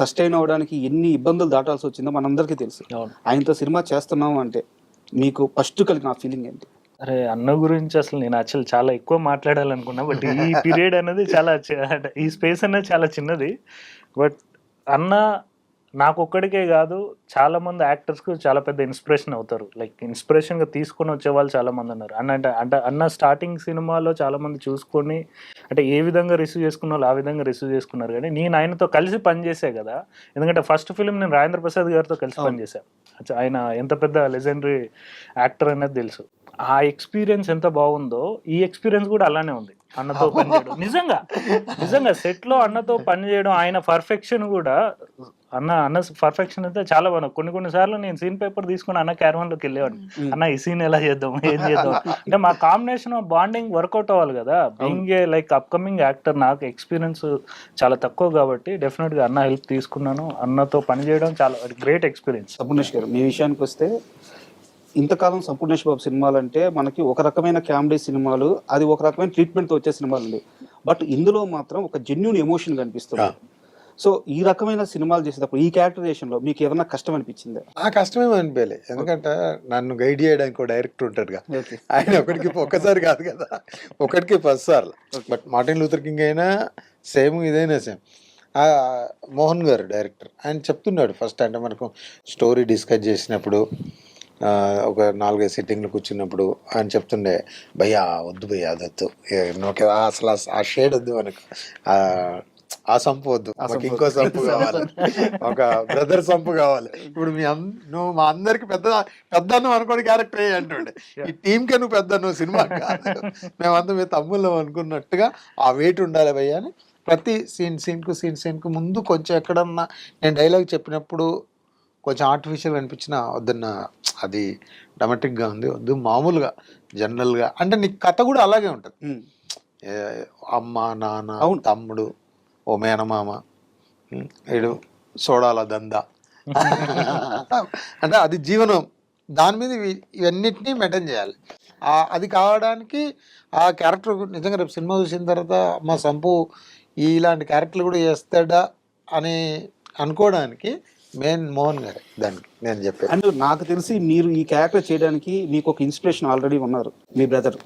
Sustain అవ్వడానికి ఎన్ని ఇబ్బందులు దాటాల్సి వచ్చిందో మనందరికీ తెలుసు. ఆయనతో సినిమా చేస్తున్నాం అంటే మీకు ఫస్ట్ కలిగిన ఆ ఫీలింగ్ ఏంటి? అరే అన్న గురించి అసలు నేను యాక్చువల్ చాలా ఎక్కువ మాట్లాడాలనుకున్నా బట్ ఈ పీరియడ్ అనేది చాలా ఈ స్పేస్ అనేది చాలా చిన్నది. బట్ అన్న నాకు ఒక్కడికే కాదు చాలా మంది యాక్టర్స్కు చాలా పెద్ద ఇన్స్పిరేషన్ అవుతారు. లైక్ ఇన్స్పిరేషన్గా తీసుకొని వచ్చే వాళ్ళు చాలా మంది ఉన్నారు. అన్న అంటే అంటే అన్న స్టార్టింగ్ సినిమాలో చాలా మంది చూసుకొని అంటే ఏ విధంగా రిసీవ్ చేసుకున్న వాళ్ళు ఆ విధంగా రిసీవ్ చేసుకున్నారు. కానీ నేను ఆయనతో కలిసి పనిచేసే కదా. ఎందుకంటే ఫస్ట్ ఫిలిం నేను రాజేంద్ర ప్రసాద్ గారితో కలిసి. పనిచేశాను ఆయన ఎంత పెద్ద లెజెండరీ యాక్టర్ అనేది తెలుసు. ఆ ఎక్స్పీరియన్స్ ఎంత బాగుందో ఈ ఎక్స్పీరియన్స్ కూడా అలానే ఉంది. అన్నతో పనిచేయడం నిజంగా నిజంగా సెట్లో అన్నతో పనిచేయడం ఆయన పర్ఫెక్షన్ కూడా అన్న అన్న పర్ఫెక్షన్ అయితే చాలా బాగుంది. కొన్ని కొన్ని సార్లు నేను సీన్ పేపర్ తీసుకుని అన్న క్యారవన్లోకి వెళ్ళేవాడిని. అన్న ఈ సీన్ ఎలా చేద్దాం ఏం చేద్దాం? అంటే మా కాంబినేషన్ బాండింగ్ వర్కౌట్ అవ్వాలి కదా. Being a like upcoming actor నాకు ఎక్స్పీరియన్స్ చాలా తక్కువ కాబట్టి డెఫినెట్గా అన్న హెల్ప్ తీసుకున్నాను. అన్నతో పనిచేయడం చాలా గ్రేట్ ఎక్స్పీరియన్స్ సపూర్ణేష్ గారు మీ విషయానికి వస్తే ఇంతకాలం సంపూర్ణేష్ బాబు సినిమాలు అంటే మనకి ఒక రకమైన కామెడీ సినిమాలు అది ఒక రకమైన ట్రీట్మెంట్తో వచ్చే సినిమాలు ఉంది బట్ ఇందులో మాత్రం ఒక జెన్యున్ ఎమోషన్ కనిపిస్తుంది. సో ఈ రకమైన సినిమాలు చేసేటప్పుడు ఈ క్యారెక్టరైజేషన్లో మీకు ఏదైనా కష్టం అనిపించిందా ఆ కష్టమేమో అనిపించలే ఎందుకంటే నన్ను గైడ్ చేయడానికి ఒక డైరెక్టర్ ఉంటాడుగా. ఆయన ఒకటికి ఒక్కసారి కాదు కదా ఒకటికి పది సార్లు. బట్ మార్టిన్ లూథర్ కింగ్ అయినా సేమ్ ఇదైనా సేమ్. మోహన్ గారు డైరెక్టర్ ఆయన చెప్తున్నాడు ఫస్ట్ అంటే మనకు స్టోరీ డిస్కస్ చేసినప్పుడు ఒక నాలుగైదు సిట్టింగ్లు కూర్చున్నప్పుడు ఆయన చెప్తుండే భయ్యా వద్దు భయ్యా అదొద్దు అసలు ఆ షేడ్ వద్దు మనకు. ఆ, సంపు వద్దు. మాకు ఇంకో. సంపు కావాలి. ఒక బ్రదర్ సంపు కావాలి. ఇప్పుడు మీ నువ్వు మా అందరికి పెద్ద పెద్ద నువ్వు అనుకోని క్యారెక్టర్ అయ్యి అంటుండే. ఈ టీం కే నువ్వు పెద్ద నువ్వు సినిమా కాదు. మేమంతా మీ తమ్ముళ్ళం అనుకున్నట్టుగా ఆ వెయిట్ ఉండాలి భయ్య అని ప్రతి సీన్ సీన్కు సీన్ సీన్కు ముందు కొంచెం ఎక్కడన్నా నేను డైలాగ్ చెప్పినప్పుడు కొంచెం ఆర్టిఫిషియల్ అనిపించిన వద్దన్న అది డ్రమాటిక్గా ఉంది వద్దు మామూలుగా జనరల్గా అంటే నీ కథ కూడా అలాగే ఉంటుంది. అమ్మ నాన్న. తమ్ముడు ఓ మేనమామ. వీడు సోడాల దంద. అంటే అది జీవనం. దాని మీద ఇవి- ఇవన్నిటినీ మెయింటైన్ చేయాలి. అది కావడానికి ఆ క్యారెక్టర్ నిజంగా రేపు సినిమా చూసిన తర్వాత మా సంపు ఇలాంటి క్యారెక్టర్లు కూడా చేస్తాడా అని అనుకోవడానికి మెయిన్ మోహన్ గారే దానికి నేను చెప్పాను అండ్ నాకు తెలిసి మీరు ఈ క్యారెక్టర్ చేయడానికి మీకు ఒక ఇన్స్పిరేషన్ ఆల్రెడీ ఉన్నారు మీ బ్రదర్.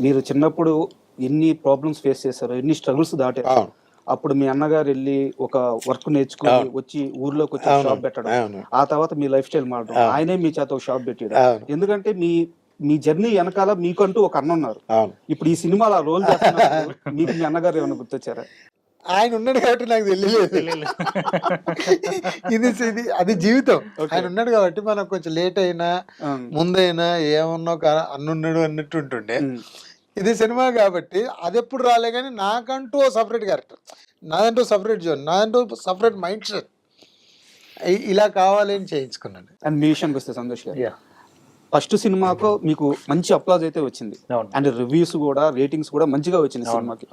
మీరు చిన్నప్పుడు ఎన్ని ప్రాబ్లమ్స్ ఫేస్ చేశారు ఎన్ని స్ట్రగుల్స్ దాటారు. అప్పుడు మీ అన్నగారు వెళ్ళి ఒక వర్క్ నేర్చుకుని. వచ్చి ఊర్లోకి వచ్చి. షాప్ పెట్టడం ఆ తర్వాత మీ లైఫ్ స్టైల్ మారడం. ఆయనే మీ చేత ఒక షాప్ పెట్టాడు ఎందుకంటే మీ మీ జర్నీ వెనకాల మీకంటూ ఒక అన్న ఉన్నారు ఇప్పుడు ఈ సినిమాలో ఆ రోల్ మీకు మీ అన్నగారు ఏమైనా గుర్తొచ్చారా ఆయన ఉన్నాడు కాబట్టి నాకు తెలియలేదు ఇది ఇది అది జీవితం. ఆయన ఉన్నాడు కాబట్టి మనకు కొంచెం లేట్ అయినా. ముందైనా ఏమన్నా ఒక అన్నున్నాడు అన్నట్టు ఉంటుండే. ఇది సినిమా కాబట్టి అది ఎప్పుడు రాలే కానీ నాకంటూ సపరేట్ క్యారెక్టర్. నాదంటూ సపరేట్ జోన్ నాదంటూ సపరేట్ మైండ్ సెట్. ఇలా కావాలి అని చేయించుకున్నాను. అండ్ మీ విషయానికి వస్తే సంతోష్ గారు. ఫస్ట్ సినిమాకు మీకు మంచి అప్లాజ్ అయితే వచ్చింది. అండ్ రివ్యూస్ కూడా రేటింగ్స్ కూడా మంచిగా వచ్చింది సినిమాకి.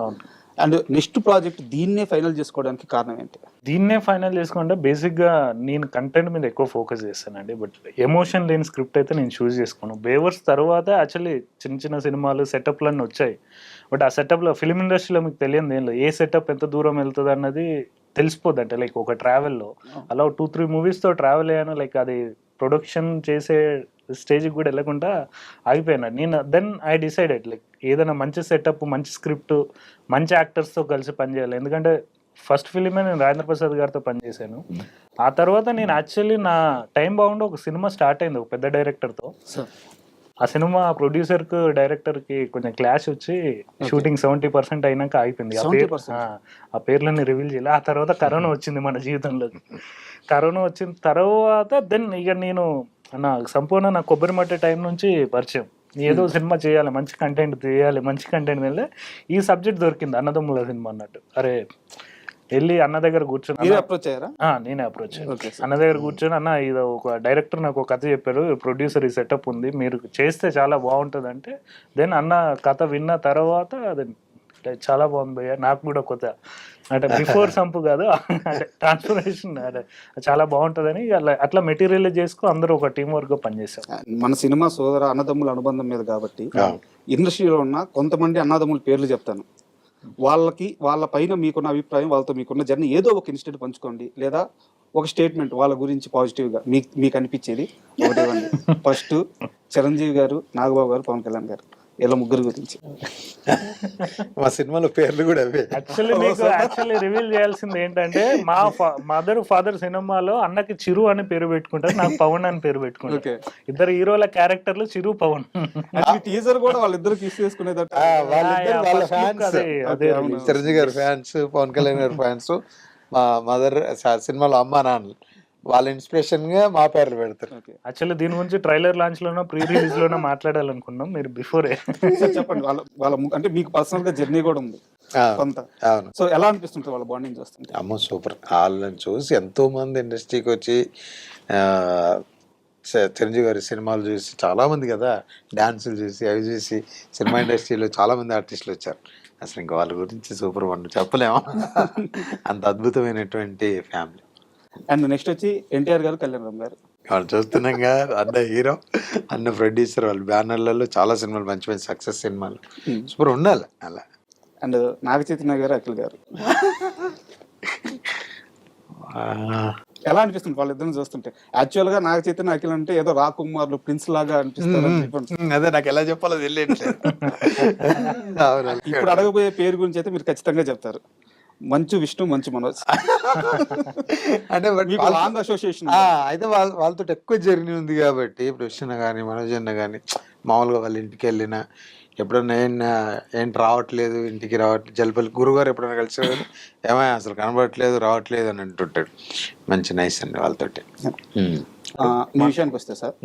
అండ్ నెక్స్ట్ ప్రాజెక్ట్ దీన్నే ఫైనల్ చేసుకోవడానికి కారణం ఏంటి? దీన్నే ఫైనల్ చేసుకుంటే బేసిక్గా నేను కంటెంట్ మీద ఎక్కువ ఫోకస్ చేస్తానండి. బట్ ఎమోషన్ లేని స్క్రిప్ట్ అయితే నేను చూస్ చేసుకోను. బేవర్స్ తర్వాత యాక్చువల్లీ చిన్న చిన్న సినిమాలు సెటప్లు అన్నీ వచ్చాయి. బట్ ఆ సెటప్లో ఫిలిం ఇండస్ట్రీలో మీకు తెలియదు ఏం లేదు. ఏ సెటప్ ఎంత దూరం వెళ్తుంది అన్నది తెలిసిపోద్ది అంటే లైక్ ఒక ట్రావెల్లో అలా టూ త్రీ మూవీస్తో ట్రావెల్ అయ్యాను. లైక్ అది ప్రొడక్షన్ చేసే స్టేజ్కి కూడా వెళ్ళకుండా ఆగిపోయాను. నేను దెన్ ఐ డిసైడెడ్ లైక్ ఏదైనా మంచి సెటప్ మంచి స్క్రిప్ట్ మంచి యాక్టర్స్తో కలిసి పనిచేయాలి ఎందుకంటే ఫస్ట్ ఫిలిమే నేను రాజేంద్ర ప్రసాద్ గారితో పనిచేశాను ఆ తర్వాత నేను యాక్చువల్లీ నా టైం బాగుండి ఒక సినిమా స్టార్ట్ అయింది ఒక పెద్ద డైరెక్టర్తో ఆ సినిమా ప్రొడ్యూసర్కి డైరెక్టర్కి కొంచెం క్లాష్ వచ్చి షూటింగ్ సెవెంటీ పర్సెంట్ అయినాక ఆగిపోయింది ఆ పేరు 70%? ఆ, ఆ పేర్లని రివీల్ చేయాలి. ఆ తర్వాత కరోనా వచ్చింది మన జీవితంలోకి. కరోనా వచ్చిన తర్వాత దెన్ ఇక నేను నా సంపూర్ణ నా కొబ్బరి మట్టి టైం నుంచి పరిచయం. ఏదో సినిమా చేయాలి మంచి కంటెంట్ చేయాలి మంచి కంటెంట్ వెళ్ళి ఈ సబ్జెక్ట్ దొరికింది అన్నదమ్ముల సినిమా అన్నట్టు. అరే వెళ్ళి అన్న దగ్గర కూర్చొని అప్రోచ్ అయ్యారా? నేనే అప్రోచ్ అన్న దగ్గర కూర్చొని అన్న ఇది ఒక డైరెక్టర్ నాకు కథ చెప్పారు. ప్రొడ్యూసర్ ఈ సెటప్ ఉంది. మీరు చేస్తే చాలా బాగుంటుంది అంటే దెన్ అన్న కథ విన్న తర్వాత అది చాలా బాగుంది భయ్య. నాకు కూడా కొత్త అంటే బిఫోర్ సంపు కాదు అంటే ట్రాన్స్ఫర్మేషన్ అంటే చాలా బాగుంటుందని అలా అట్లా మెటీరియల్ చేసుకో అందరూ ఒక టీం వర్క్ పనిచేసాం మన సినిమా సోదర అన్నదమ్ముల అనుబంధం మీద కాబట్టి. ఇండస్ట్రీలో ఉన్న కొంతమంది అన్నదమ్ముల పేర్లు చెప్తాను. వాళ్ళకి వాళ్ళ పైన మీకున్న అభిప్రాయం వాళ్ళతో మీకున్న జర్నీ ఏదో ఒక ఇన్స్టెంట్ పంచుకోండి. లేదా ఒక స్టేట్మెంట్ వాళ్ళ గురించి పాజిటివ్గా మీకు మీకు అనిపించేది ఒకటి ఫస్ట్ చిరంజీవి గారు నాగబాబు గారు పవన్ కళ్యాణ్ గారు. ఇలా ముగ్గురు గురించి. మా సినిమాలో పేర్లు కూడా అవే. యాక్చువల్లీ మీకు యాక్చువల్లీ రివీల్ చేయాల్సింది ఏంటంటే మా మదర్ ఫాదర్ సినిమాలో అన్నకి చిరు అని పేరు పెట్టుకుంటారు నాకు పవన్ అని పేరు పెట్టుకుంటారు. ఓకే. ఇద్దరు హీరోల క్యారెక్టర్లు చిరు పవన్. టీజర్ కూడా వాళ్ళిద్దరు కిస్ చేసుకునేదట. వాళ్ళ ఫ్యాన్స్ అదే అదే అవును. release. చిరంజీవి గారి ఫ్యాన్స్ పవన్ కళ్యాణ్ గారి ఫ్యాన్స్ మా మదర్ సినిమాలో అమ్మా నాన్నలు వాళ్ళ ఇన్స్పిరేషన్గా మా పేర్లు పెడతారు. ఓకే. యాక్చువల్లీ దీని గురించి ట్రైలర్ లాంచ్ లోనో ప్రీ రిలీజ్ లోనో మాట్లాడాలనుకున్నాం. మీరు బిఫోరే చెప్పండి వాళ్ళ వాళ్ళ అంటే మీకు పర్సనల్గా జర్నీ కూడా ఉంది. కొంత. అవును. సో ఎలా అనిపిస్తుంటుంది వాళ్ళ బాండింగ్ చూస్తుంటే? అమ్మ సూపర్. వాళ్ళని చూసి ఎంతో మంది ఇండస్ట్రీకి వచ్చి చిరంజీవి గారి సినిమాలు చూసి చాలా మంది కదా డాన్సులు చూసి అవి చూసి సినిమా ఇండస్ట్రీలో చాలా మంది ఆర్టిస్టులు వచ్చారు. అసలు ఇంకా వాళ్ళ గురించి సూపర్ వన్ చెప్పలేము. అంత అద్భుతమైనటువంటి ఫ్యామిలీ అండ్ నెక్స్ట్ వచ్చి ఎన్టీఆర్ గారు కళ్యాణ్ రామ్ గారు. వాళ్ళు చూస్తున్నాగా అన్న హీరో అన్న ప్రొడ్యూసర్ వాళ్ళ. బ్యానర్లలో చాలా సినిమాలు మంచి మంచి సక్సెస్ సినిమాలు. Hmm. సూపర్ ఉండాలి అలా. అండ్ నాగ చైతన్య గారు అఖిల్ గారు. ఎలా అనిపిస్తుంది వాళ్ళిద్దరిని చూస్తుంటే? యాక్చువల్గా నాగ చైతన్య అఖిల్ అంటే ఏదో రాకుమార్లు ప్రిన్స్ లాగా అనిపిస్తారు అని చెప్పండి. ఉమ్, అదే నాకు ఎలా చెప్పాలో తెలియట్లేదు. ఇప్పుడు అడగబోయే పేరు గురించి అయితే మీరు ఖచ్చితంగా చెప్తారు. మంచు విష్ణు మంచు మనోజ్. అంటే లాంగ్ అసోసియేషన్ ఆ, అయితే వాళ్ళ వాళ్ళతో ఎక్కువ జర్నీ ఉంది కాబట్టి ఇప్పుడు విష్ణు కానీ మనోజ్ అన్న కానీ మామూలుగా వాళ్ళ ఇంటికి వెళ్ళినా ఎప్పుడన్నా ఏం ఏంటి రావట్లేదు ఇంటికి రావట్లేదు జలపల్లి గురుగారు ఎప్పుడైనా కలిసి ఏమయ్య అసలు కనబడట్లేదు రావట్లేదు అని అంటుంటాడు. మంచి నైస్ అండి వాళ్ళతోటి. విషయానికి వస్తే సార్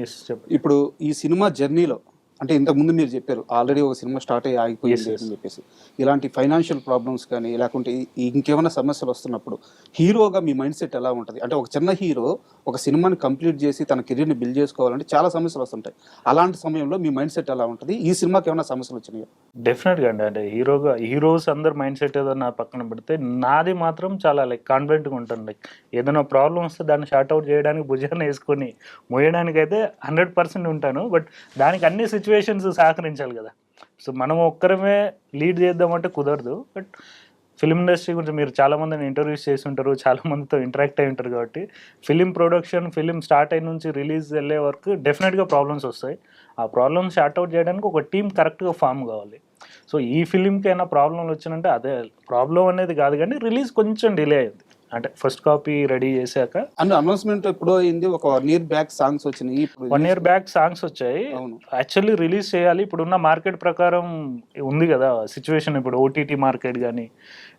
ఇప్పుడు ఈ సినిమా జర్నీలో అంటే ఇంతకు ముందు మీరు చెప్పారు ఆల్రెడీ ఒక సినిమా స్టార్ట్ అయ్యి ఆగిపోయింది అని చెప్పేసి. ఇలాంటి ఫైనాన్షియల్ ప్రాబ్లమ్స్ కానీ లేకుంటే ఇంకేమైనా సమస్యలు వస్తున్నప్పుడు హీరోగా మీ మైండ్ సెట్ ఎలా ఉంటుంది? అంటే ఒక చిన్న హీరో ఒక సినిమాని కంప్లీట్ చేసి తన కెరీర్ని బిల్డ్ చేసుకోవాలంటే చాలా సమస్యలు వస్తుంటాయి. అలాంటి సమయంలో మీ మైండ్ సెట్ ఎలా ఉంటుంది? ఈ సినిమాకి ఏమైనా సమస్యలు వచ్చినాయి? డెఫినెట్గా అండి. అంటే హీరోగా హీరోస్ అందరు మైండ్ సెట్ ఏదో నా పక్కన పెడితే నాది మాత్రం చాలా లైక్ కాన్ఫిడెంట్గా ఉంటాను లైక్ ఏదైనా ప్రాబ్లం వస్తే దాన్ని షార్ట్ అవుట్ చేయడానికి భుజాన్ని వేసుకొని మోయడానికి అయితే హండ్రెడ్ పర్సెంట్ ఉంటాను. బట్ దానికి అన్ని సిచ్యువేషన్స్ సహకరించాలి కదా. సో మనం ఒక్కరమే లీడ్ చేద్దామంటే కుదరదు. బట్ ఫిలిం ఇండస్ట్రీ గురించి మీరు చాలామందిని ఇంటర్వ్యూస్ చేసి ఉంటారు చాలామందితో ఇంటరాక్ట్ అయి ఉంటారు కాబట్టి ఫిలిం ప్రొడక్షన్ ఫిలిం స్టార్ట్ అయిన నుంచి రిలీజ్ వెళ్ళే వరకు డెఫినెట్గా ప్రాబ్లమ్స్ వస్తాయి. ఆ ప్రాబ్లమ్స్ షార్ట్అవుట్ చేయడానికి ఒక టీం కరెక్ట్గా ఫామ్ కావాలి. సో ఈ ఫిలింకి అయినా ప్రాబ్లంలు వచ్చినంటే అదే ప్రాబ్లం అనేది కాదు కానీ రిలీజ్ కొంచెం డిలే అయింది అంటే ఫస్ట్ కాపీ రెడీ చేశాక అండ్ అనౌన్స్మెంట్ ఎప్పుడో అయింది ఒక వన్ ఇయర్ బ్యాక్ సాంగ్స్ వచ్చినాయి. ఇప్పుడు వన్ ఇయర్ బ్యాక్ సాంగ్స్ వచ్చాయి. అవును. యాక్చువల్లీ రిలీజ్ చేయాలి. ఇప్పుడున్న మార్కెట్ ప్రకారం ఉంది కదా సిచ్యువేషన్ ఇప్పుడు ఓటీటీ మార్కెట్ కానీ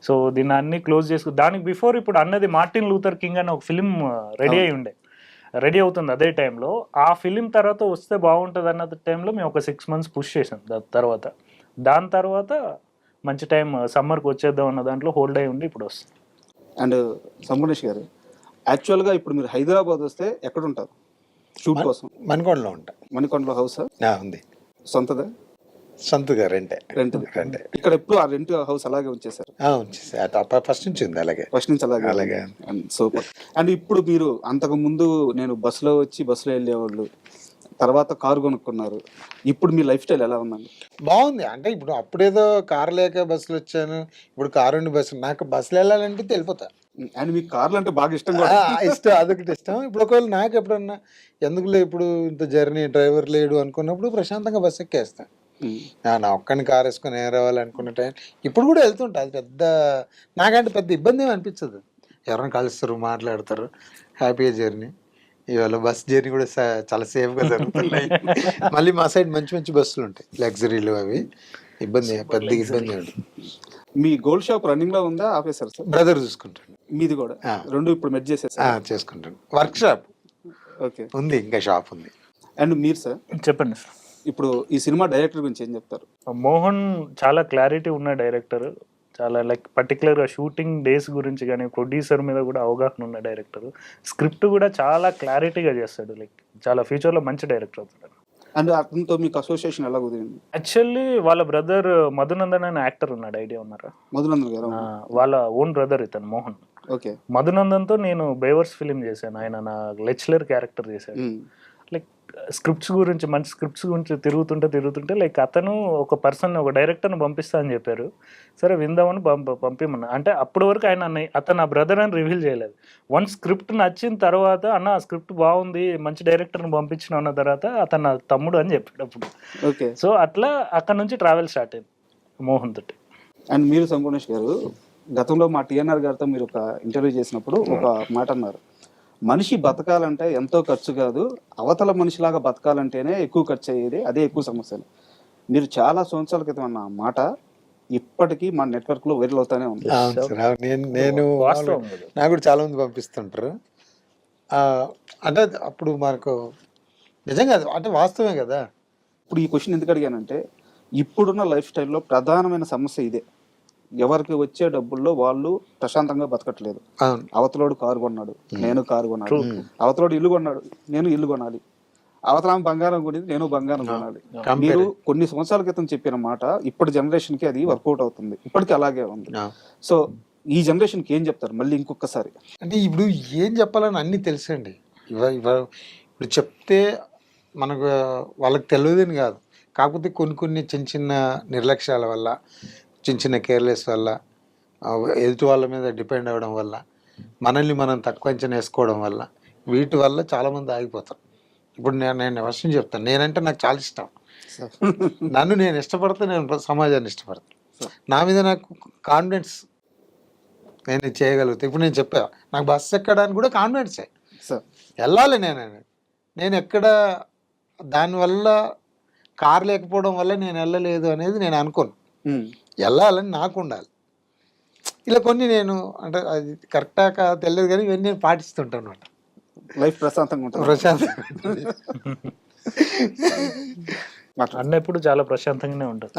సో దీన్ని అన్ని క్లోజ్ చేసుకు దానికి బిఫోర్ ఇప్పుడు అన్నది మార్టిన్ లూథర్ కింగ్ అని ఒక ఫిలిం రెడీ అయి ఉండే. రెడీ అవుతుంది అదే టైంలో ఆ ఫిలిం తర్వాత వస్తే బాగుంటుంది అన్న టైంలో మేము ఒక సిక్స్ మంత్స్ పుష్ చేసాం. దాని తర్వాత. దాని తర్వాత మంచి టైం సమ్మర్కి వచ్చేద్దాం అన్న దాంట్లో హోల్డ్ అయి ఉండి ఇప్పుడు వస్తుంది. అండ్ సంగణేష్ గారు యాక్చువల్గా ఇప్పుడు మీరు హైదరాబాద్ వస్తే ఎక్కడ ఉంటారు షూట్ కోసం. మణికొండలో ఉంటా. మణికొండలో హౌస్? ఉంది. సొంతదా? సొంతగా రెంటే. రెంట్ రెంటే. ఇక్కడ ఎప్పుడు ఆ రెంట్ హౌస్ అలాగే ఉంచేశారు? ఆ, ఉంచేసి అట- అప్ప- ఫస్ట్ నుంచి ఉంది అలాగే. ఫస్ట్ నుంచి అలాగే అలాగే. సూపర్. అండ్ ఇప్పుడు మీరు అంతకు ముందు నేను బస్సులో వచ్చి బస్సులో వెళ్ళేవాళ్ళు. తర్వాత కారు కొనుక్కున్నారు. ఇప్పుడు మీ లైఫ్ స్టైల్ ఎలా ఉందండి? బాగుంది. అంటే ఇప్పుడు అప్పుడేదో కారు లేక బస్సులు వచ్చాను. ఇప్పుడు కారు ఉండి బస్సు నాకు బస్సులు వెళ్ళాలంటే వెళ్ళిపోతా. అండ్ మీకు కార్లు అంటే బాగా ఇష్టం కూడా. ఇష్టం. అదొకటి ఇష్టం. ఇప్పుడు ఒకవేళ నాకు ఎప్పుడన్నా ఎందుకులే ఇప్పుడు ఇంత జర్నీ డ్రైవర్ లేడు అనుకున్నప్పుడు ప్రశాంతంగా బస్సు ఎక్కేస్తాను నా ఒక్కని కారు వేసుకొని ఏ రావాలనుకున్న టైం ఇప్పుడు కూడా వెళ్తుంటా. అది పెద్ద నాకంటే పెద్ద ఇబ్బంది ఏమి అనిపించదు. ఎవరైనా కలుస్తారు మాట్లాడతారు. హ్యాపీగా జర్నీ. ఇవాళ బస్ జర్నీ కూడా చాలా సేఫ్గా జరుగుతున్నాయి. మళ్ళీ మా సైడ్ మంచి మంచి బస్సులు ఉంటాయి. లగ్జరీలు అవి. ఇబ్బంది పెద్ద ఇబ్బంది మీ గోల్డ్ షాప్ రన్నింగ్లో ఉందా ఆఫీసర్ సార్? బ్రదర్ చూసుకుంటాడు. మీది కూడా. రెండు ఇప్పుడు మెడ్ ఆ, చేసేసారు చేసుకుంటాడు. Workshop. ఓకే. ఉంది ఇంకా షాప్ ఉంది. అండ్ మీరు సార్? చెప్పండి సార్. ఇప్పుడు ఈ సినిమా డైరెక్టర్ గురించి ఏం చెప్తారు? మోహన్ చాలా క్లారిటీ ఉన్న డైరెక్టర్. చాలా లైక్ పర్టికులర్గా షూటింగ్ డేస్ గురించి కానీ ప్రొడ్యూసర్ మీద కూడా అవగాహన ఉన్న డైరెక్టర్ స్క్రిప్ట్ కూడా చాలా క్లారిటీగా చేస్తాడు లైక్ చాలా ఫ్యూచర్లో మంచి డైరెక్టర్ అవుతాడు. అండ్ అతనితో మీకు అసోసియేషన్ ఎలా కుదిరింది? యాక్చువల్లీ వాళ్ళ బ్రదర్ మధునందన్ అనే యాక్టర్ ఉన్నాడు ఐడియా ఉన్నారా? మధునందన్ గారు? వాళ్ళ ఓన్ బ్రదర్ ఇతను మోహన్. ఓకే. మధునందన్తో నేను బేవర్స్ ఫిలిం చేశాను ఆయన నా లెక్చరర్ క్యారెక్టర్. లైక్ స్క్రిప్ట్స్ గురించి మంచి స్క్రిప్ట్స్ గురించి తిరుగుతుంటే తిరుగుతుంటే లైక్ అతను ఒక పర్సన్ ఒక డైరెక్టర్ని పంపిస్తా అని చెప్పారు. సరే విందామని పంప పంపిమన్నా. అంటే అప్పటి వరకు ఆయన అతను నా బ్రదర్ అని రివీల్ చేయలేదు. వన్ స్క్రిప్ట్ నచ్చిన తర్వాత అన్న ఆ స్క్రిప్ట్ బాగుంది మంచి డైరెక్టర్ని పంపించిన అన్న తర్వాత అతను తమ్ముడు అని చెప్పాడు అప్పుడు. ఓకే. సో అట్లా అక్కడ నుంచి ట్రావెల్ స్టార్ట్ అయింది మోహన్ తోటి. అండ్ మీరు సంపూర్ణేష్ గారు గతంలో మా టిఎన్ఆర్ గారితో మీరు ఒక ఇంటర్వ్యూ చేసినప్పుడు ఒక మాట అన్నారు. మనిషి బతకాలంటే ఎంతో ఖర్చు కాదు. అవతల మనిషిలాగా బతకాలంటేనే ఎక్కువ ఖర్చు అయ్యేది అదే ఎక్కువ సమస్యలు. మీరు చాలా సంవత్సరాల క్రితం అన్న మాట ఇప్పటికీ మా నెట్వర్క్లో వైరల్ అవుతానే ఉంది. నేను నేను. నాకు కూడా చాలా మంది పంపిస్తుంటారు. ఆ, అంటే అది అప్పుడు మనకు నిజంగా అంటే వాస్తవమే కదా. ఇప్పుడు ఈ క్వశ్చన్ ఎందుకు అడిగానంటే ఇప్పుడున్న లైఫ్ స్టైల్లో ప్రధానమైన సమస్య ఇదే. ఎవరికి వచ్చే డబ్బుల్లో వాళ్ళు ప్రశాంతంగా బతకట్లేదు. అవును. అవతలోడు కారు కొన్నాడు నేను కారు కొన్నాడు అవతలోడు ఇల్లు కొన్నాడు నేను ఇల్లు కొనాలి. అవతల బంగారం కొనింది నేను బంగారం కొనాలి. మీరు కొన్ని సంవత్సరాల క్రితం చెప్పిన మాట ఇప్పటి జనరేషన్కి అది వర్కౌట్ అవుతుంది. ఇప్పటికీ అలాగే ఉంది. సో ఈ జనరేషన్కి ఏం చెప్తారు? మళ్ళీ ఇంకొకసారి. అంటే ఇప్పుడు ఏం చెప్పాలని అన్నీ తెలుసండి. ఇవ ఇవ ఇప్పుడు చెప్తే మనకు వాళ్ళకి తెలియదని కాదు. కాకపోతే కొన్ని కొన్ని చిన్న చిన్న నిర్లక్ష్యాల వల్ల చిన్న చిన్న కేర్లెస్ వల్ల ఎదుటి వాళ్ళ మీద డిపెండ్ అవ్వడం వల్ల మనల్ని మనం తక్కువ అంచనా వేసుకోవడం వల్ల వీటి వల్ల చాలామంది ఆగిపోతారు. ఇప్పుడు నేను నేను విషయం చెప్తాను. నేనంటే నాకు చాలా ఇష్టం. నన్ను నేను ఇష్టపడితే నేను సమాజాన్ని ఇష్టపడతాను. నా మీద నాకు కాన్ఫిడెన్స్ నేను చేయగలుగుతా. ఇప్పుడు నేను చెప్పా నాకు బస్సు ఎక్కడానికి కూడా కాన్ఫిడెన్సే సార్ వెళ్ళాలి నేను. నేను ఎక్కడ దానివల్ల కార్ లేకపోవడం వల్ల నేను వెళ్ళలేదు అనేది నేను అనుకోను. వెళ్ళాలని నాకు ఉండాలి. ఇలా కొన్ని నేను అంటే అది కరెక్టా కాదు తెలియదు కానీ ఇవన్నీ నేను పాటిస్తుంటాను అనమాట లైఫ్ ప్రశాంతంగా ఉంటుంది. ప్రశాంత్ అన్న ఎప్పుడు చాలా ప్రశాంతంగానే ఉంటుంది.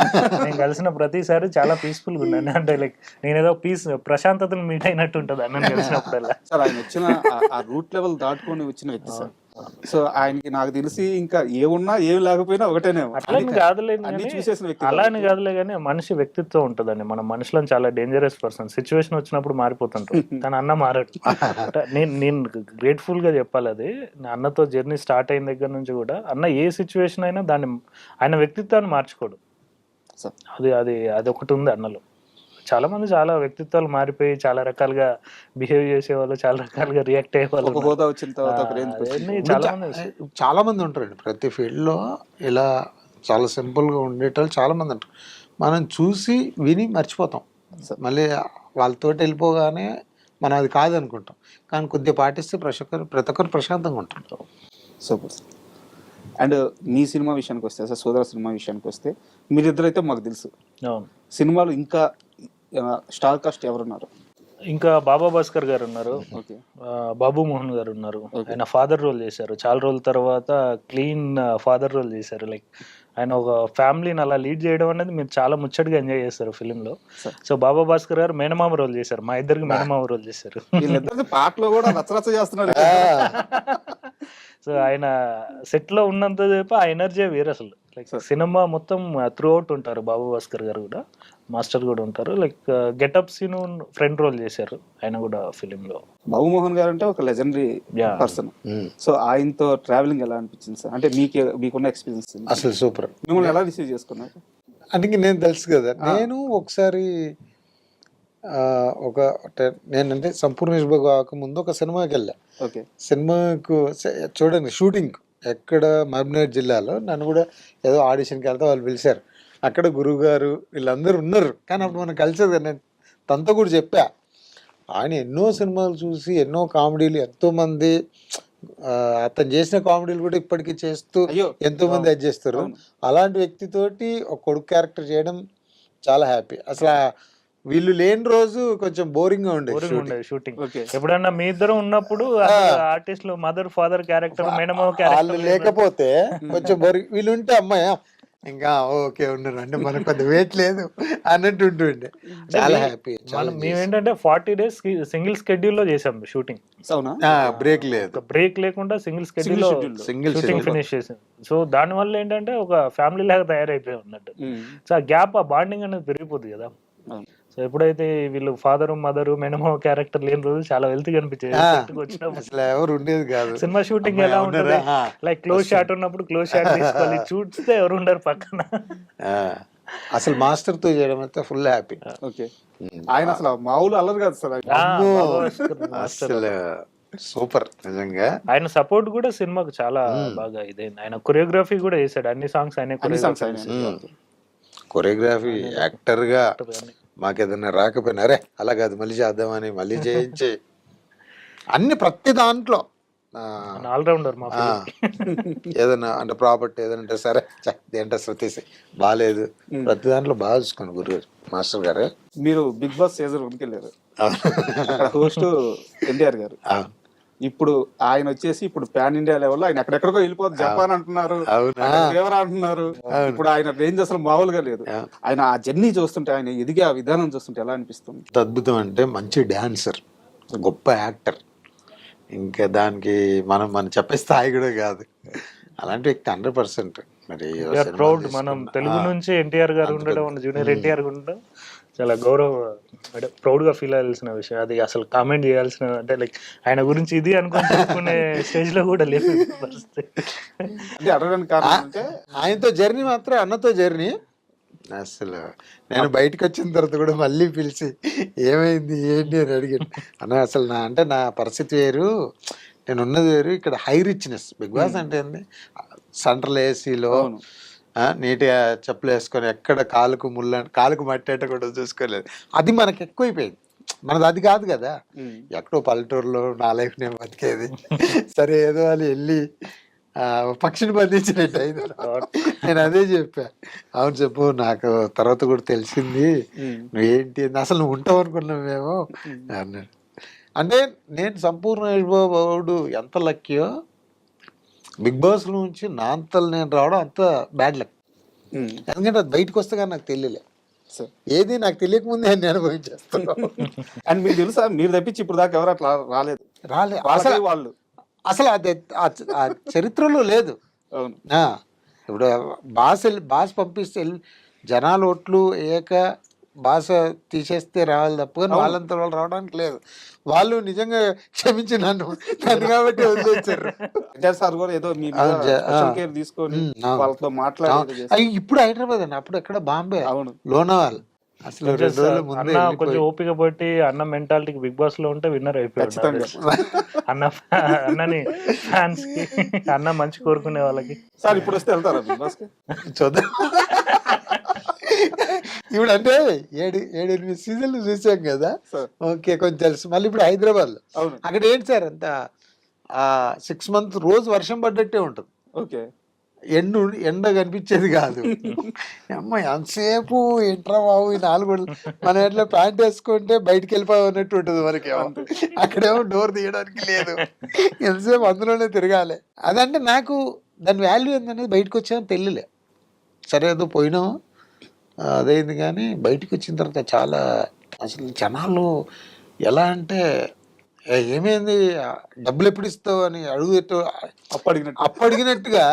నేను కలిసిన ప్రతిసారి చాలా పీస్ఫుల్గా ఉన్నాను అంటే లైక్ నేను ఏదో పీస్ ప్రశాంతతను మీట్ అయినట్టు ఉంటుంది అన్నని కలిసినప్పుడల్లా. సార్ ఆయన వచ్చిన ఆ- ఆ రూట్ లెవెల్ దాటుకొని వచ్చిన వ్యక్తి సార్. సో ఆయనకి నాకు తెలిసి ఇంకా ఏమున్నా ఏం లేకపోయినా ఒకటేనే అట్లా అని కాదులే అన్ని కానీ చూసేసిన వ్యక్తి అలా అని కాదులే కానీ మనిషి వ్యక్తిత్వం ఉంటుందండి. మన మనుషులను చాలా డేంజరస్ పర్సన్ సిచ్యువేషన్ వచ్చినప్పుడు మారిపోతుంటాం కానీ అన్న మారాడు. నేను నేను గ్రేట్ఫుల్గా చెప్పాలి అది. నా అన్నతో జర్నీ స్టార్ట్ అయిన దగ్గర నుంచి కూడా అన్న ఏ సిచ్యువేషన్ అయినా దాన్ని ఆయన వ్యక్తిత్వాన్ని మార్చుకోడు. అది అది అది ఒకటి ఉంది అన్నలో. చాలా మంది చాలా వ్యక్తిత్వాలు మారిపోయి చాలా రకాలుగా బిహేవ్ చేసేవాళ్ళు చాలా రకాలుగా రియాక్ట్ అయ్యే వాళ్ళు ఒక ఉన్నారు. హోదా వచ్చిన తర్వాత ఒక రేంజ్ అవన్నీ చాలా మంది ఉంటారండి. ప్రతి ఫీల్డ్లో ఇలా చాలా సింపుల్గా ఉండేటోళ్ళు చాలా మంది ఉంటారు. మనం చూసి విని మర్చిపోతాం. సార్. మళ్ళీ వాళ్ళతోటి వెళ్ళిపోగానే మనం అది కాదనుకుంటాం. కానీ కొద్దిగా పాటిస్తే ప్రతి ఒక్కరు ప్రతి ఒక్కరు ప్రశాంతంగా ఉంటారు. Super sir. అండ్ మీ సినిమా విషయానికి వస్తే సార్ సోదర సినిమా విషయానికి వస్తే మీరిద్దరైతే మాకు తెలుసు. సినిమాలు ఇంకా స్టార్ కాస్ట్ ఎవరున్నారు? ఇంకా బాబా భాస్కర్ గారు ఉన్నారు. బాబు మోహన్ గారు ఉన్నారు. ఆయన ఫాదర్ రోల్ చేశారు. చాలా రోజుల తర్వాత క్లీన్ ఫాదర్ రోల్ చేశారు. లైక్ ఆయన ఒక ఫ్యామిలీని అలా లీడ్ చేయడం అనేది మీరు చాలా ముచ్చటగా ఎంజాయ్ చేస్తారు ఫిలిం లో. సో బాబా భాస్కర్ గారు మేనమామ రోల్ చేశారు. మా ఇద్దరికి మేనమామ రోల్ చేశారు. పాటలో కూడా చేస్తున్నారు. సో ఆయన సెట్లో ఉన్నంత సేపు ఆ ఎనర్జీ వేరు అసలు. లైక్ సినిమా మొత్తం త్రూ అవుట్ ఉంటారు బాబు భాస్కర్ గారు కూడా. మాస్టర్ కూడా ఉంటారు. Like getup scene front role చేశారు ఆయన కూడా ఫిలిం లో. బాబుమోహన్ గారు అంటే ఒక లెజెండరీ. పర్సన్ సో ఆయనతో ట్రావెలింగ్ ఎలా అనిపించింది సార్? అంటే మీకు మీకున్న ఎక్స్పీరియన్స్ అసలు సూపర్ మిమ్మల్ని ఎలా రిసీవ్ చేసుకున్నారు? అంటే నేను తెలుసు కదా. నేను ఒకసారి ఆ, ఒక నేనంటే సంపూర్ణ కాక ముందు ఒక సినిమాకి వెళ్ళా. ఓకే. సినిమాకు చూడండి షూటింగ్ ఎక్కడ మహబూబ్నగర్ జిల్లాలో నన్ను కూడా ఏదో ఆడిషన్కి వెళ్తే వాళ్ళు పిలిచారు. అక్కడ గురువు గారు వీళ్ళందరూ ఉన్నారు. కానీ అప్పుడు మనం కలిసేది కదా, నేను తనతో కూడా చెప్పా. ఆయన ఎన్నో సినిమాలు చూసి ఎన్నో కామెడీలు ఎంతో మంది ఆ, అతను చేసిన కామెడీలు కూడా ఇప్పటికీ చేస్తూ అయ్యో! ఎంతో మంది అది చేస్తారు. అలాంటి వ్యక్తితోటి ఒక కొడుకు క్యారెక్టర్ చేయడం చాలా హ్యాపీ. అసలు వీళ్ళు లేని రోజు కొంచెం బోరింగ్గా ఉండేది బోరింగ్. ఉండేది షూటింగ్. ఎప్పుడన్నా మీ ఇద్దరు ఉన్నప్పుడు ఆర్టిస్ట్లో మదర్ ఫాదర్ క్యారెక్టర్ మేనమామ వాళ్ళు క్యారెక్టర్ లేకపోతే కొంచెం బోరింగ్ వీళ్ళు ఉంటే అమ్మాయి ఇంకా ఓకే ఉన్నారు అంటే మనకు పెద్ద వెయిట్ లేదు అన్నట్టు ఉంటుండే చాలా హ్యాపీ మనం మేమేంటంటే ఫార్టీ డేస్ సింగిల్ స్కెడ్యూల్లో చేసాం షూటింగ్ బ్రేక్ లేదు. బ్రేక్ లేకుండా సింగిల్ స్కెడ్యూల్లో. సింగిల్ షూటింగ్ ఫినిష్ చేసాం సో దాని వల్ల ఏంటంటే ఒక ఫ్యామిలీ లాగా తయారైపోయి ఉన్నట్టు. సో ఆ గ్యాప్ ఆ బాండింగ్ అనేది పెరిగిపోతుంది కదా. సో ఎప్పుడైతే వీళ్ళు ఫాదర్ మదర్ మెనమో క్యారెక్టర్ లేని రోజు చాలా వెల్త్ కనిపించేది ఎవరు ఉండేది కాదు. సినిమా షూటింగ్ ఎలా? ఉంటుంది. లైక్ క్లోజ్ షాట్ ఉన్నప్పుడు క్లోజ్ షాట్ తీసుకోవాలి చూస్తే ఎవరు ఉండరు పక్కన. ఆ. అసలు మాస్టర్తో చేయడం అయితే ఫుల్ హ్యాపీ ఓకే. ఆయన అసలు మామూలు అల్లరు కాదు సార్. అసలు సూపర్ నిజంగా. ఆయన సపోర్ట్ కూడా సినిమాకు చాలా బాగా ఇదైంది. ఆయన కొరియోగ్రఫీ కూడా చేశాడు. అన్ని సాంగ్స్ ఆయన అన్ని సాంగ్స్ ఆయన. కొరియోగ్రఫీ యాక్టర్గా. మాకు ఏదైనా రాకపోయినా అరే అలా కాదు మళ్ళీ చేద్దామని మళ్ళీ చేయించి. అన్ని ప్రతి దాంట్లో. ఆల్రౌండర్ మా ఆ, ఏదైనా అంటే ప్రాపర్టీ ఏదైనా ఉంటే సరే దేంట్లో శృతీసి బాగాలేదు ప్రతి దాంట్లో బాగా చూసుకోండి గురువు మాస్టర్ గారు. మీరు బిగ్ బాస్ సీజన్ వన్కి వెళ్ళారు హోస్ట్ ఎన్టీఆర్ గారు. ఆ, ఇప్పుడు ఆయన వచ్చేసి ఇప్పుడు పాన్ ఇండియా లెవెల్ ఆయన ఎక్కడెక్కడికో వెళ్ళిపోతుంది జపాన్ అంటున్నారు ఫేవర్ అంటున్నారు. ఇప్పుడు ఆయన రేంజ్ అసలు మామూలుగా లేదు. ఆయన ఆ జర్నీ చూస్తుంటే ఆయన ఎదిగే ఆ విధానం చూస్తుంటే ఎలా అనిపిస్తుంది? అద్భుతం అంటే మంచి డాన్సర్ గొప్ప యాక్టర్ ఇంకా దానికి మనం మనం చెప్పే స్థాయి కూడా కాదు. అలాంటి వ్యక్తి హండ్రెడ్ పర్సెంట్ మరి ప్రౌడ్ మనం తెలుగు నుంచి ఎన్టీఆర్ గారు ఉండడం జూనియర్ ఎన్టీఆర్ ఉండడం. చాలా గౌరవ అంటే ప్రౌడ్గా ఫీల్ అవ్వాల్సిన విషయం. అది అసలు కామెంట్ చేయాల్సిన అంటే లైక్ ఆయన గురించి ఇది అనుకుని చెప్పుకునే స్టేజ్లో కూడా లేదు. పరిస్థితి అంటే అడగడానికి కారణం అంటే ఆయనతో జర్నీ మాత్రం అన్నతో జర్నీ అసలు నేను బయటకు వచ్చిన తర్వాత కూడా మళ్ళీ పిలిచి ఏమైంది? ఏంటి? అని అడిగాను అన్న అసలు నా అంటే నా పరిస్థితి వేరు. నేను ఉన్నది వేరు. ఇక్కడ హై రిచ్నెస్ బిగ్ బాస్ అంటే ఏంది? సెంట్రల్ ఏసీలో. నీట్గా చెప్పులు వేసుకొని ఎక్కడ కాలుకు ముళ్ళ కాలుకు మట్టేట కూడా చూసుకోలేదు. అది మనకి ఎక్కువైపోయింది. మనది అది కాదు కదా. ఎక్కడో పల్లెటూరులో నా లైఫ్ నేను బతికేది. సరే ఏదో వాళ్ళు వెళ్ళి పక్షిని బంధించినట్టు అయింది నేను అదే చెప్పా. అవును చెప్పు నాకు తర్వాత కూడా తెలిసింది. నువ్వేంటి? అని. అసలు నువ్వు ఉంటావు అనుకున్నావేమో అన్నాడు. అంటే నేను సంపూర్ణ వైభవుడు ఎంత లక్కీయో బిగ్ బాస్ నుంచి నా అంతలు నేను రావడం అంత బ్యాడ్ లక్. ఎందుకంటే అది బయటకు వస్తే కానీ నాకు తెలియలే. ఏది నాకు తెలియకముందే నేను అనుభవించేస్తాను. అండ్ మీకు తెలుసా మీరు తప్పించి ఇప్పుడు దాకా ఎవరు అట్లా రాలేదు. రాలే. వాళ్ళకే అసలు వాళ్ళు. అసలు అది ఆ చరిత్రలో లేదు. ఇప్పుడు బాస్ వెళ్ళి బాస్ పంపిస్తే జనాలు ఓట్లు ఏక భాష తీసేస్తే రావాలి తప్ప కానీ వాళ్ళంతా వాళ్ళు రావడానికి లేదు. వాళ్ళు నిజంగా క్షమించి నన్ను నన్ను కాబట్టి వదిలేచ్చారు సార్ కూడా ఏదో మీ. కేర్ తీసుకొని. వాళ్ళతో మాట్లాడి అయ్యి ఇప్పుడు హైదరాబాద్ అండి అప్పుడు ఎక్కడ బాంబే? అవును. లోనావాల్. అసలు రెండు రోజుల ముందే అన్న కొంచెం ఓపిక పట్టి అన్న మెంటాలిటీకి బిగ్ బాస్లో ఉంటే విన్నర్ అయిపోయాడు ఖచ్చితంగా. అన్న అన్నని ఫ్యాన్స్కి అన్న మంచి కోరుకునే వాళ్ళకి. సార్ ఇప్పుడు వస్తే వెళ్తారా బిగ్ బాస్ చూద్దాం. ఇప్పుడు అంటే ఏడు ఏడు ఎనిమిది సీజన్లు చూసాం కదా. ఓకే కొంచెం తెలుసు. మళ్ళీ ఇప్పుడు హైదరాబాద్లో అవును. అక్కడ ఏంటి సార్ అంత సిక్స్ మంత్ రోజు వర్షం పడ్డట్టే ఉంటుంది. ఓకే. ఎండ ఎండ కనిపించేది కాదు. అమ్మ ఎంతసేపు ఏంట్రా బాబు ఈ నాలుగు మనం ఎట్లా ప్యాంట్ వేసుకుంటే బయటికి వెళ్ళిపోయి అన్నట్టు ఉంటుంది మనకి. అక్కడేమో డోర్ తీయడానికి లేదు. ఎంతసేపు అందులోనే తిరగాలి. అదంటే నాకు దాని వాల్యూ ఏందనేది బయటకు వచ్చామని తెలియలే. సరే ఏదో పోయినాం అదైంది కానీ బయటకు వచ్చిన తర్వాత చాలా అసలు జనాలు ఎలా అంటే "ఏ, ఏమైంది? డబ్బులు ఎప్పుడు ఇస్తావు అని అడుగు అప్పు అడిగినట్టు అప్పు అడిగినట్టుగా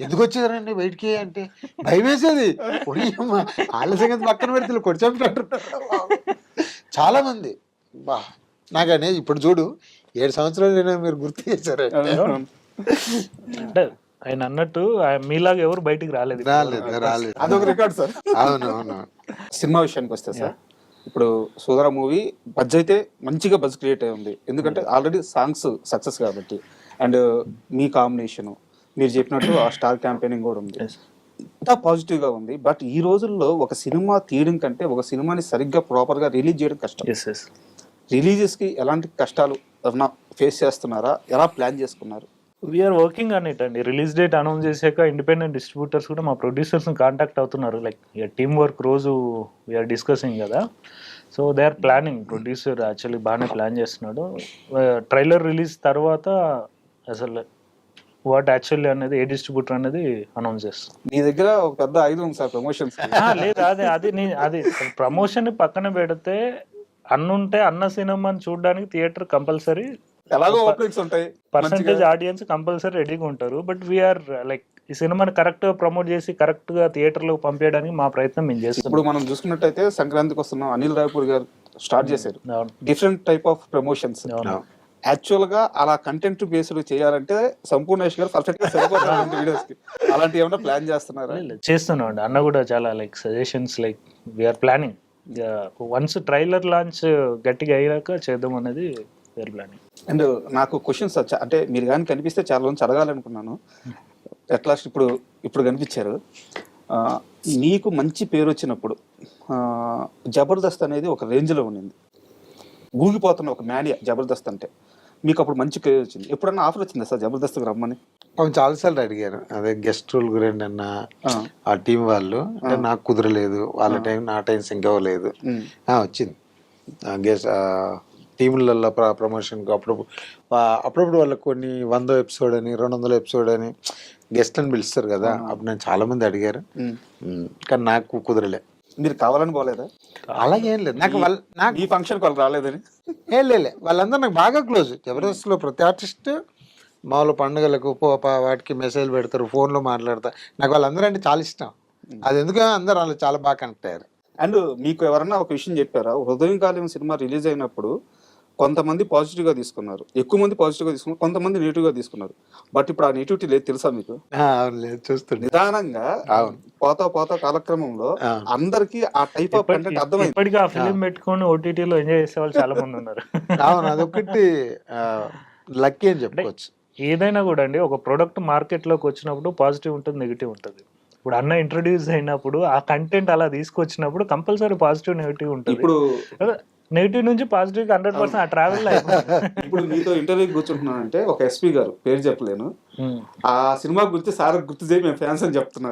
ఎందుకు వచ్చారండి బయటికి అంటే భయం వేసేది "ఒరి అమ్మ, వాళ్ళ సంగతి పక్కన పెడితే కొడిచంపినట్టు చాలా మంది. బా నాకు అనేది ఇప్పుడు చూడు ఏడు సంవత్సరాలు మీరు గుర్తు అవును. అంటే ఆయన అన్నట్టు ఆయన మీలాగా ఎవరు బయటికి రాలేదు రాలేదు రాలేదు. అదొక రికార్డ్ సార్ అవును అవును. సినిమా విషయానికి వస్తే సార్ ఇప్పుడు సోదర మూవీ బజ్ అయితే మంచిగా బజ్ క్రియేట్ అయి ఉంది. ఎందుకంటే ఆల్రెడీ సాంగ్స్ సక్సెస్ కాబట్టి. అండ్ మీ కాంబినేషన్ మీరు చెప్పినట్టు ఆ స్టార్ క్యాంపెయినింగ్ కూడా ఉంది. ఇంత పాజిటివ్గా ఉంది. బట్ ఈ రోజుల్లో ఒక సినిమా తీయడం కంటే ఒక సినిమాని సరిగ్గా ప్రాపర్గా రిలీజ్ చేయడం కష్టం. ఎస్ ఎస్ రిలీజెస్కి ఎలాంటి కష్టాలు ఏమన్నా ఫేస్ చేస్తున్నారా? ఎలా ప్లాన్ చేసుకున్నారు? వీఆర్ వర్కింగ్ ఆన్ ఇట్ అండి. రిలీజ్ డేట్ అనౌన్స్ చేశాక ఇండిపెండెంట్ డిస్ట్రిబ్యూటర్స్ కూడా మా ప్రొడ్యూసర్స్ కాంటాక్ట్ అవుతున్నారు. లైక్ టీమ్ వర్క్ రోజు వీఆర్ డిస్కసింగ్ కదా. So they are planning producer actually బాగానే ప్లాన్ చేస్తున్నాడు. ట్రైలర్ రిలీజ్ తర్వాత అసలు వాట్ యాక్చువల్లీ అనేది ఏ డిస్ట్రిబ్యూటర్ అనేది అనౌన్స్ చేస్తాం మీ దగ్గర ఒక పెద్ద ఐదు ఉంది సార్ ప్రమోషన్స్ ఆ, లేదు అదే అది నీ అది ప్రమోషన్ పక్కన పెడితే అన్నుంటే అన్న సినిమాని చూడడానికి థియేటర్ కంపల్సరీ ఎలాగో ఓపెనింగ్స్ ఉంటాయి పర్సంటేజ్ ఆడియన్స్ కంపల్సరీ రెడీగా ఉంటారు బట్ వీఆర్ లైక్ ఈ సినిమాని కరెక్ట్గా ప్రమోట్ చేసి కరెక్ట్గా థియేటర్లో పంపించడానికి మా ప్రయత్నం మేము చేస్తున్నాం. ఇప్పుడు మనం చూసుకున్నట్టయితే సంక్రాంతికి వస్తున్నాం అనిల్ రాయపూర్ గారు స్టార్ట్ చేశారు. Different type of promotions. యాక్చువల్గా అలా కంటెంట్ బేస్డ్ చేయాలంటే సంపూర్ణేష్ గారు పర్ఫెక్ట్గా సరిపోతారు వీడియోస్కి. అలాంటి ఏమైనా ప్లాన్ చేస్తున్నారా? లేదు, చేస్తున్నాం అండి అన్న కూడా చాలా like suggestions like we're planning once trailer launch గట్టిగా అయ్యాక చేద్దాం అనేది వీఆర్ ప్లానింగ్ అండ్ నాకు క్వశ్చన్స్ వచ్చా అంటే మీరు కానీ కనిపిస్తే చాలా రోజు అడగాలనుకున్నాను. ఎట్లా ఇప్పుడు ఇప్పుడు కనిపించారు. నీకు మంచి పేరు వచ్చినప్పుడు జబర్దస్త్ అనేది ఒక రేంజ్లో ఉండింది. ఊగిపోతున్న ఒక మేనియా జబర్దస్త్ అంటే. మీకు అప్పుడు మంచి పేరు వచ్చింది. ఎప్పుడన్నా ఆఫర్ వచ్చిందా సార్ జబర్దస్త్కి రమ్మని? అవును చాలాసార్లు అడిగారు అదే గెస్ట్ రూల్ గురించి అన్న ఆ, టీం వాళ్ళు. అంటే నాకు కుదరలేదు. వాళ్ళ టైం నా టైం సింక్ అవ్వలేదు. వచ్చింది. గెస్ట్ టీంలలో ప్రమోషన్కి అప్పుడప్పుడు అప్పుడప్పుడు వాళ్ళకి కొన్ని వందో ఎపిసోడ్ అని రెండు వందల ఎపిసోడ్ అని గెస్ట్ అని పిలుస్తారు కదా. అప్పుడు నేను చాలా మంది అడిగారు. కానీ నాకు కుదరలే. మీరు కావాలని పోలేదా? అలాగేం లేదు. నాకు వాళ్ళ నాకు ఈ ఫంక్షన్కి వాళ్ళు రాలేదని? ఏం లేలే వాళ్ళందరూ నాకు బాగా క్లోజ్ జబర్దస్త్లో ప్రతి ఆర్టిస్ట్ మామూలు పండుగలకు వాటికి మెసేజ్ పెడతారు ఫోన్లో మాట్లాడతారు నాకు వాళ్ళందరూ అంటే చాలా ఇష్టం. అది ఎందుకు అందరూ వాళ్ళు చాలా బాగా కనెక్ట్ అయ్యారు. అండ్ మీకు ఎవరన్నా ఒక విషయం చెప్పారా? హృదయం కాలం సినిమా రిలీజ్ అయినప్పుడు కొంతమంది పాజిటివ్గా తీసుకున్నారు. ఎక్కువ మంది పాజిటివ్గా తీసుకున్నారు. కొంతమంది నెగిటివ్గా తీసుకున్నారు. బట్ ఇప్పుడు ఆ నెగిటివిటీ లేదు తెలుసా మీకు? చూస్తుండే. నిదానంగా. పోతా పోతా కాలక్రమంలో. అందరికి ఆ టైప్ ఆఫ్ కంటెంట్ అర్థమైంది. ఇప్పటికీ ఆ ఫిలిం పెట్టుకొని ఓటీటీలో ఎంజాయ్ చేసే వాళ్ళు చాలా మంది ఉన్నారు. అవును అదొకటి లక్కీ అని చెప్పుకోవచ్చు. ఏదైనా కూడా అండి ఒక ప్రోడక్ట్ మార్కెట్లోకి వచ్చినప్పుడు పాజిటివ్ ఉంటుంది నెగిటివ్ ఉంటుంది. ఇప్పుడు అన్న ఇంట్రడ్యూస్ అయినప్పుడు ఆ కంటెంట్ అలా తీసుకొచ్చినప్పుడు కంపల్సరీ పాజిటివ్ నెగిటివ్ ఉంటుంది. ఇప్పుడు నెగిటివ్ నుంచి పాజిటివ్ హండ్రెడ్ పర్సెంట్ ఆ ట్రావెల్ ఇప్పుడు మీతో ఇంటర్వ్యూ కూర్చుంటున్నానంటే ఒక ఎస్పీ గారు పేరు చెప్పలేను. ఆ సినిమా గురించి సార్ గుర్తు చేయి మేము ఫ్యాన్స్ అని చెప్తున్నారు.